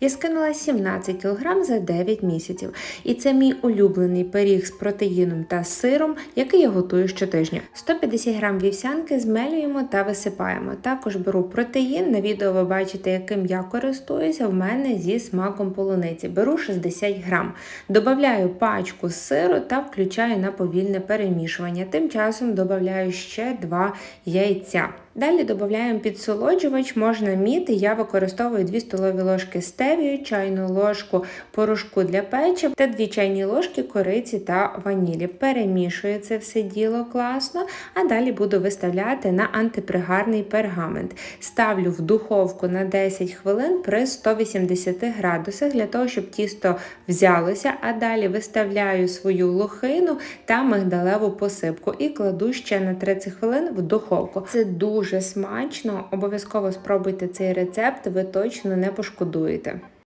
Я скинула 17 кг за 9 місяців. І це мій улюблений пиріг з протеїном та сиром, який я готую щотижня. 150 г вівсянки змелюємо та висипаємо. Також беру протеїн. На відео ви бачите, яким я користуюся. В мене зі смаком полуниці. Беру 60 г. Добавляю пачку сиру та включаю на повільне перемішування. Тим часом додаю ще 2 яйця. Далі додаємо підсолоджувач, можна мід. Я використовую 2 столові ложки стевію, чайну ложку порошку для печива та 2 чайні ложки кориці та ванілі. Перемішую це все діло класно, а далі буду виставляти на антипригарний пергамент. Ставлю в духовку на 10 хвилин при 180 градусах для того, щоб тісто взялося, а далі виставляю свою лохину та мигдалеву посипку і кладу ще на 30 хвилин в духовку. Це дуже смачно. Обов'язково спробуйте цей рецепт, ви точно не пошкодуєте.